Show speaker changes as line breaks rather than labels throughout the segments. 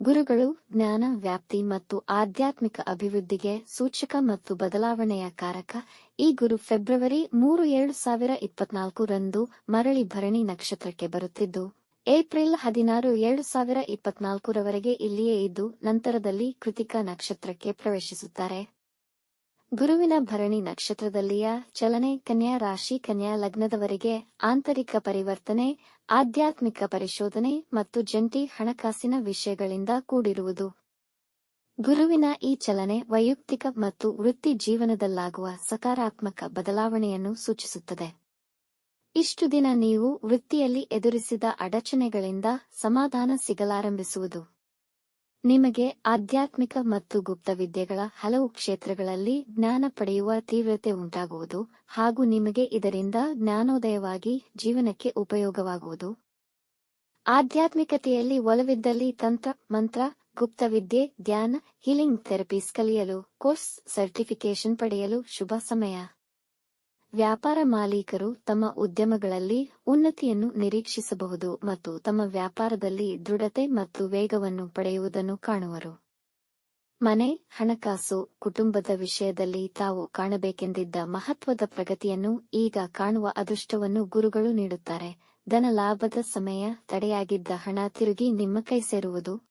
ಗುರುಗಳು, ಜ್ಞಾನ, ವ್ಯಾಪ್ತಿ ಮತ್ತು ಆಧ್ಯಾತ್ಮಿಕ ಅಭಿವೃದ್ಧಿಗೆ ಸೂಚಕ ಮತ್ತು ಬದಲಾವಣೆಯ ಕಾರಕ ಈ ಗುರು ಫೆಬ್ರವರಿ ಮೂರು ಎರಡು ಸಾವಿರ ಇಪ್ಪತ್ನಾಲ್ಕು ರಂದು ಮರಳಿ ಭರಣಿ ನಕ್ಷತ್ರಕ್ಕೆ ಬರುತ್ತಿದ್ದು, ಏಪ್ರಿಲ್ ಹದಿನಾರು ಎರಡು ಸಾವಿರ ಇಪ್ಪತ್ನಾಲ್ಕರವರೆಗೆ ಇಲ್ಲಿಯೇ ಇದ್ದು ನಂತರದಲ್ಲಿ ಕೃತಿಕ ನಕ್ಷತ್ರಕ್ಕೆ ಪ್ರವೇಶಿಸುತ್ತಾರೆ. ಗುರುವಿನ ಭರಣಿ ನಕ್ಷತ್ರದಲ್ಲಿಯ ಚಲನೆ ಕನ್ಯಾ ರಾಶಿ ಕನ್ಯಾ ಲಗ್ನದವರೆಗೆ ಆಂತರಿಕ ಪರಿವರ್ತನೆ, ಆಧ್ಯಾತ್ಮಿಕ ಪರಿಶೋಧನೆ ಮತ್ತು ಜಂಟಿ ಹಣಕಾಸಿನ ವಿಷಯಗಳಿಂದ ಕೂಡಿರುವುದು. ಗುರುವಿನ ಈ ಚಲನೆ ವೈಯಕ್ತಿಕ ಮತ್ತು ವೃತ್ತಿ ಜೀವನದಲ್ಲಾಗುವ ಸಕಾರಾತ್ಮಕ ಬದಲಾವಣೆಯನ್ನು ಸೂಚಿಸುತ್ತದೆ. ಇಷ್ಟು ದಿನ ನೀವು ವೃತ್ತಿಯಲ್ಲಿ ಎದುರಿಸಿದ ಅಡಚಣೆಗಳಿಂದ ಸಮಾಧಾನ ಸಿಗಲಾರಂಭಿಸುವುದು. ನಿಮಗೆ ಆಧ್ಯಾತ್ಮಿಕ ಮತ್ತು ಗುಪ್ತ ವಿದ್ಯೆಗಳ ಹಲವು ಕ್ಷೇತ್ರಗಳಲ್ಲಿ ಜ್ಞಾನ ಪಡೆಯುವ ತೀವ್ರತೆ ಉಂಟಾಗುವುದು ಹಾಗೂ ನಿಮಗೆ ಇದರಿಂದ ಜ್ಞಾನೋದಯವಾಗಿ ಜೀವನಕ್ಕೆ ಉಪಯೋಗವಾಗುವುದು. ಆಧ್ಯಾತ್ಮಿಕತೆಯಲ್ಲಿ ಒಲವಿದ್ದಲ್ಲಿ ತಂತ್ರ, ಮಂತ್ರ, ಗುಪ್ತ ವಿದ್ಯೆ, ಧ್ಯಾನ, ಹೀಲಿಂಗ್ ಥೆರಪೀಸ್ ಕಲಿಯಲು, ಕೋರ್ಸ್ ಸರ್ಟಿಫಿಕೇಶನ್ ಪಡೆಯಲು ಶುಭ ಸಮಯ. ವ್ಯಾಪಾರ ಮಾಲೀಕರು ತಮ್ಮ ಉದ್ಯಮಗಳಲ್ಲಿ ಉನ್ನತಿಯನ್ನು ನಿರೀಕ್ಷಿಸಬಹುದು ಮತ್ತು ತಮ್ಮ ವ್ಯಾಪಾರದಲ್ಲಿ ದೃಢತೆ ಮತ್ತು ವೇಗವನ್ನು ಪಡೆಯುವುದನ್ನು ಕಾಣುವರು. ಮನೆ, ಹಣಕಾಸು, ಕುಟುಂಬದ ವಿಷಯದಲ್ಲಿ ತಾವು ಕಾಣಬೇಕೆಂದಿದ್ದ ಮಹತ್ವದ ಪ್ರಗತಿಯನ್ನು ಈಗ ಕಾಣುವ ಅದೃಷ್ಟವನ್ನು ಗುರುಗಳು ನೀಡುತ್ತಾರೆ. ಧನ ಲಾಭದ ಸಮಯ ತಡೆಯಾಗಿದ್ದ ಹಣ ತಿರುಗಿ ನಿಮ್ಮ ಕೈ ಸೇರುವುದು.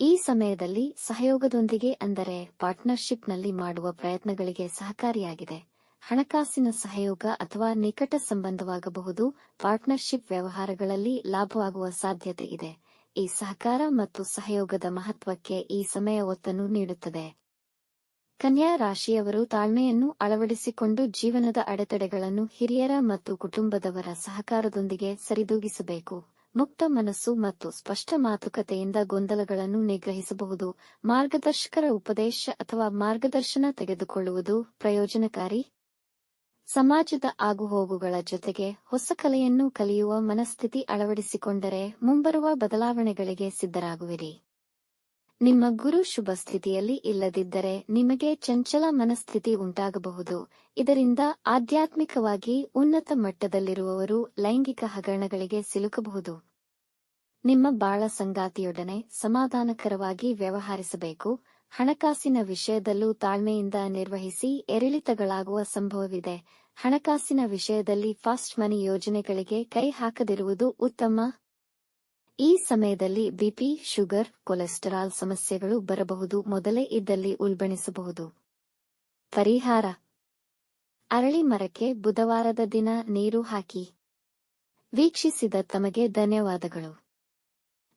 ಈ ಸಮಯದಲ್ಲಿ ಸಹಯೋಗದೊಂದಿಗೆ ಅಂದರೆ ಪಾರ್ಟ್ನರ್ಶಿಪ್ನಲ್ಲಿ ಮಾಡುವ ಪ್ರಯತ್ನಗಳಿಗೆ ಸಹಕಾರಿಯಾಗಿದೆ. ಹಣಕಾಸಿನ ಸಹಯೋಗ ಅಥವಾ ನಿಕಟ ಸಂಬಂಧವಾಗಬಹುದು, ಪಾರ್ಟ್ನರ್ಶಿಪ್ ವ್ಯವಹಾರಗಳಲ್ಲಿ ಲಾಭವಾಗುವ ಸಾಧ್ಯತೆ ಇದೆ. ಈ ಸಹಕಾರ ಮತ್ತು ಸಹಯೋಗದ ಮಹತ್ವಕ್ಕೆ ಈ ಸಮಯ ಒತ್ತನ್ನು ನೀಡುತ್ತದೆ. ಕನ್ಯಾ ರಾಶಿಯವರು ತಾಳ್ಮೆಯನ್ನು ಅಳವಡಿಸಿಕೊಂಡು ಜೀವನದ ಅಡೆತಡೆಗಳನ್ನು ಹಿರಿಯರ ಮತ್ತು ಕುಟುಂಬದವರ ಸಹಕಾರದೊಂದಿಗೆ ಸರಿದೂಗಿಸಬೇಕು. ಮುಕ್ತ ಮನಸ್ಸು ಮತ್ತು ಸ್ಪಷ್ಟ ಮಾತುಕತೆಯಿಂದ ಗೊಂದಲಗಳನ್ನು ನಿಗ್ರಹಿಸಬಹುದು. ಮಾರ್ಗದರ್ಶಕರ ಉಪದೇಶ ಅಥವಾ ಮಾರ್ಗದರ್ಶನ ತೆಗೆದುಕೊಳ್ಳುವುದು ಪ್ರಯೋಜನಕಾರಿ? ಸಮಾಜದ ಆಗುಹೋಗುಗಳ ಜೊತೆಗೆ ಹೊಸ ಕಲೆಯನ್ನು ಕಲಿಯುವ ಮನಸ್ಥಿತಿ ಅಳವಡಿಸಿಕೊಂಡರೆ ಮುಂಬರುವ ಬದಲಾವಣೆಗಳಿಗೆ ಸಿದ್ಧರಾಗುವಿರಿ. ನಿಮ್ಮ ಗುರು ಶುಭ ಸ್ಥಿತಿಯಲ್ಲಿ ಇಲ್ಲದಿದ್ದರೆ ನಿಮಗೆ ಚಂಚಲ ಮನಸ್ಥಿತಿ ಉಂಟಾಗಬಹುದು. ಇದರಿಂದ ಆಧ್ಯಾತ್ಮಿಕವಾಗಿ ಉನ್ನತ ಮಟ್ಟದಲ್ಲಿರುವವರು ಲೈಂಗಿಕ ಹಗರಣಗಳಿಗೆ ಸಿಲುಕಬಹುದು. ನಿಮ್ಮ ಬಾಳ ಸಂಗಾತಿಯೊಡನೆ ಸಮಾಧಾನಕರವಾಗಿ ವ್ಯವಹರಿಸಬೇಕು. ಹಣಕಾಸಿನ ವಿಷಯದಲ್ಲೂ ತಾಳ್ಮೆಯಿಂದ ನಿರ್ವಹಿಸಿ ಏರಿಳಿತಗಳಾಗುವ ಸಂಭವವಿದೆ. ಹಣಕಾಸಿನ ವಿಷಯದಲ್ಲಿ ಫಾಸ್ಟ್ ಮನಿ ಯೋಜನೆಗಳಿಗೆ ಕೈ ಹಾಕದಿರುವುದು ಉತ್ತಮ. ಈ ಸಮಯದಲ್ಲಿ ಬಿಪಿ, ಶುಗರ್, ಕೊಲೆಸ್ಟರಾಲ್ ಸಮಸ್ಯೆಗಳು ಬರಬಹುದು. ಮೊದಲೇ ಇದ್ದಲ್ಲಿ ಉಲ್ಬಣಿಸಬಹುದು. ಪರಿಹಾರ. ಅರಳಿ ಮರಕ್ಕೆ ಬುಧವಾರದ ದಿನ ನೀರು ಹಾಕಿ. ವೀಕ್ಷಿಸಿದ ತಮಗೆ ಧನ್ಯವಾದಗಳು.